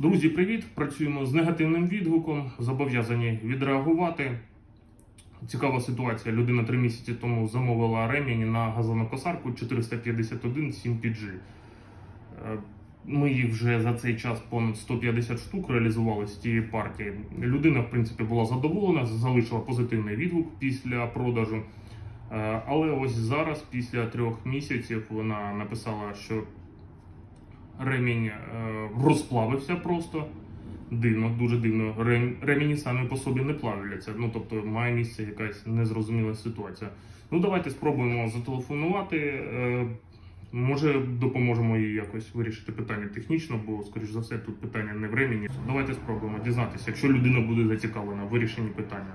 Друзі, привіт! Працюємо з негативним відгуком. Зобов'язані відреагувати. Цікава ситуація. Людина три місяці тому замовила ремінь на газонокосарку 451 7PG. Е, Ми їх вже за цей час понад 150 штук реалізували з тієї партії. Людина, в принципі, була задоволена, залишила позитивний відгук після продажу. Е, Але ось зараз, після трьох місяців, вона написала, що ремінь е, розплавився просто. Дивно, дуже дивно. Рем- Ремені самі по собі не плавляться. Ну тобто має місце якась незрозуміла ситуація. Ну давайте спробуємо зателефонувати. Е, Може допоможемо їй якось вирішити питання технічно, бо, скоріш за все, тут питання не в ремені. Давайте спробуємо дізнатися, якщо людина буде зацікавлена в вирішенні питання.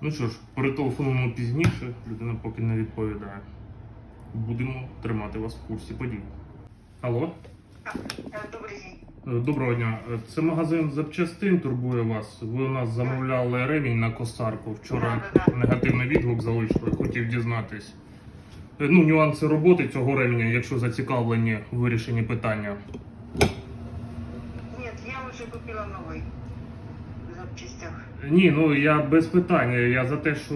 Ну що ж, перетелефонуємо пізніше, людина поки не відповідає. Будемо тримати вас в курсі подій. Алло, Е, Добрий день. Е, доброго дня. Е, Це магазин запчастин турбує вас. Ви у нас замовляли ремінь на косарку. Вчора Да-да-да. негативний відгук залишили. Хотів дізнатись. Ну, нюанси роботи цього ременя, якщо зацікавлені в вирішенні питання. Нет, я уже купила новый в. Ні, ну я без питання. Я за те, що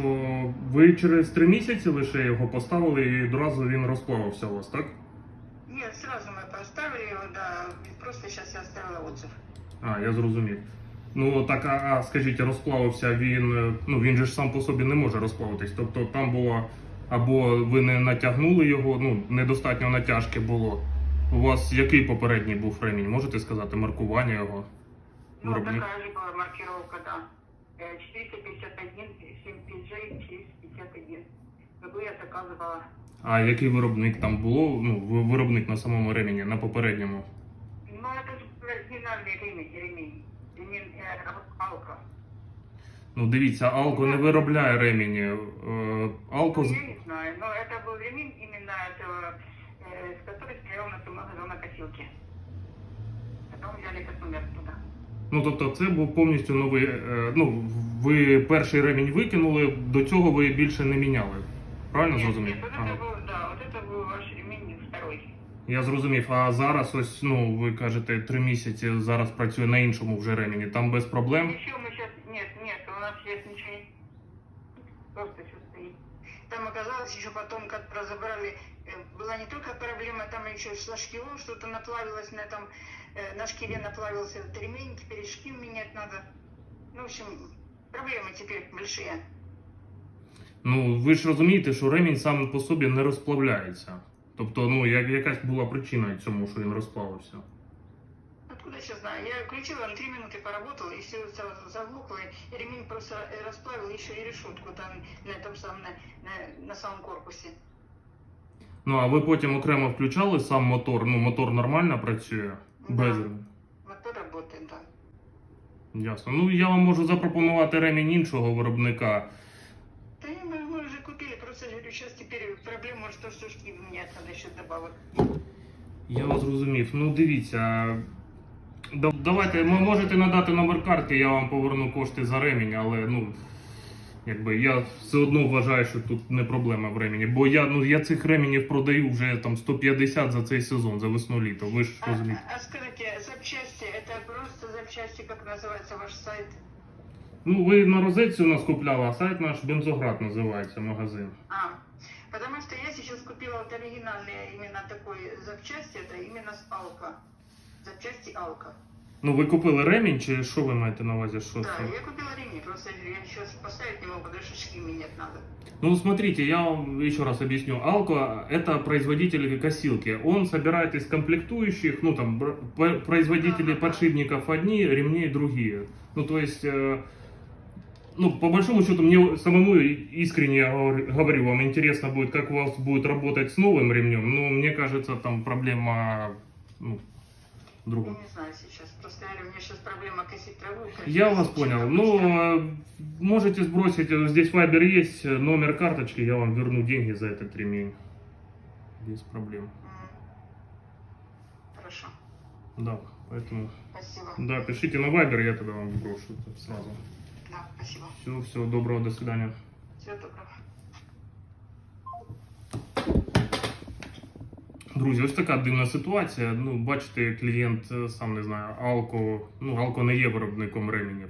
ви через три місяці лише його поставили і одразу він розплавився у вас, так? Нет, сразу мы поставили его, да. Просто сейчас я оставила отзыв. А, я зрозумів. Ну так, а, а скажіть, розплавився він. е, Ну він же ж сам по собі не може розплавитись. Тобто там було або ви не натягнули його, ну недостатньо натяжки було. У вас який попередній був ремінь? Можете сказати маркування його? Ну, Виробник? такая же была маркировка, да. Э, 451, 7PJ, 451. Какую я заказывала? А який виробник там було? Ну, ви- виробник на самому ремені, на попередньому. Ну, это же оригинальный ремень, ремень. Ремень э, Алка. Ну дивіться, Алко не виробляє ремені. Е, Алко Ну, з- я не знаю, но это был ремень именно этого, э, с который стоял на самой газонокосилке. Потом взяли этот номер туда. Ну, тобто, це був повністю новий. е, Ну, ви перший ремінь викинули, до цього ви більше не міняли. Правильно Нет, зрозумів? нет, вот Ага. это был, да, вот это был ваш ремень второй. Я зрозумів. А зараз ось, ну, ви кажете, три місяці зараз працює на іншому вже ремені. Там без проблем. Еще мы сейчас, нет, нет, у нас сейчас ничего не... Просто все стоит. Там оказалось еще потом, как разобрали, э, была не только проблема, там еще со шкивом что-то наплавилось на этом, э, на шкиве наплавился этот ремень, теперь и шкив менять надо. Ну, в общем, проблемы теперь большие. Ну, ви ж розумієте, що ремінь сам по собі не розплавляється. Тобто, ну, як якась була причина цьому, що він розплавився. Откуда сейчас знаю? Я включила, на три минуты поработала, и все сразу заглохло, и ремень просто э, расплавил еще и решетку там на этом самом, на, на, на самом корпусе. Ну, а ви потім окремо включали сам мотор. Ну, мотор нормально працює. Без Да. Мотор работает, да. Ясно. Ну, я вам можу запропонувати ремінь іншого виробника. Да не, мы, мы уже купили, просто говорю, сейчас теперь проблема, что все шкив менять надо еще добавок. Я вас зрозумів. Ну дивіться. да- Давайте, ви можете надати номер карти, я вам поверну кошти за ремінь, але ну. Якби я все одно вважаю, що тут не проблема в ремені. Бо я ну я цих ременів продаю вже там 150 за цей сезон, за весну-літо. Ви ж А, розумієте. а скажите, запчасти, это просто запчасти, как называется ваш сайт? Ну ви на розетці у нас купляли, а сайт наш бензоград називається магазин. А, потому что я сейчас купила вот оригинальные именно такой запчасти, это именно с Алка. Запчасти Алка. Ну ви купили ремінь, чи що ви маєте на увазі? Що Да, це? я купила ремень, просто я сейчас поставить не могу, потому что шкив менять надо. Ну, смотрите, я вам еще раз объясню. Алко – это производитель косилки. Он собирает из комплектующих, ну, там, бр- п- производители подшипников одни, ремней другие. Ну, то есть, э, ну, по большому счету, мне самому искренне я говорю- говорю, вам интересно будет, как у вас будет работать с новым ремнем. Но мне кажется, там проблема, ну, в Я другом. не знаю сейчас, просто я говорю, у меня сейчас проблема косить траву. Я вас понял. Ну, э, можете сбросить, э, здесь Вайбер есть, э, номер карточки, я вам верну деньги за этот ремень. Без проблем. Хорошо, Да, поэтому... спасибо. Да, пишите на Вайбер, я тогда вам брошу сразу. Да, спасибо. Все, всего доброго, до свидания. Всего доброго. Друзі, ось така дивна ситуація. Ну, бачите, клієнт е, сам не знаю, Алко, ну, Алко не є виробником ременів.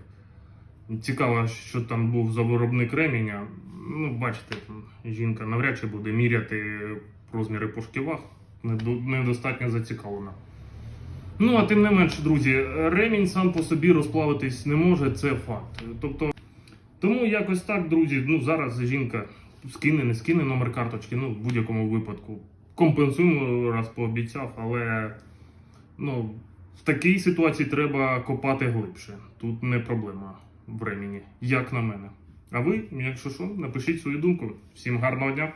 Цікаво, що там був за виробник ременя. Ну, бачите, жінка навряд чи буде міряти розміри по шківах, недостатньо зацікавлена. Ну, а тим не менш, друзі, ремінь сам по собі розплавитись не може, це факт. Тобто, тому якось так, друзі. Ну, зараз жінка скине, не скине номер карточки, ну, в будь-якому випадку. Компенсуємо, раз пообіцяв, але ну, в такій ситуації треба копати глибше. Тут не проблема в ремені, як на мене. А ви, якщо що, напишіть свою думку. Всім гарного дня!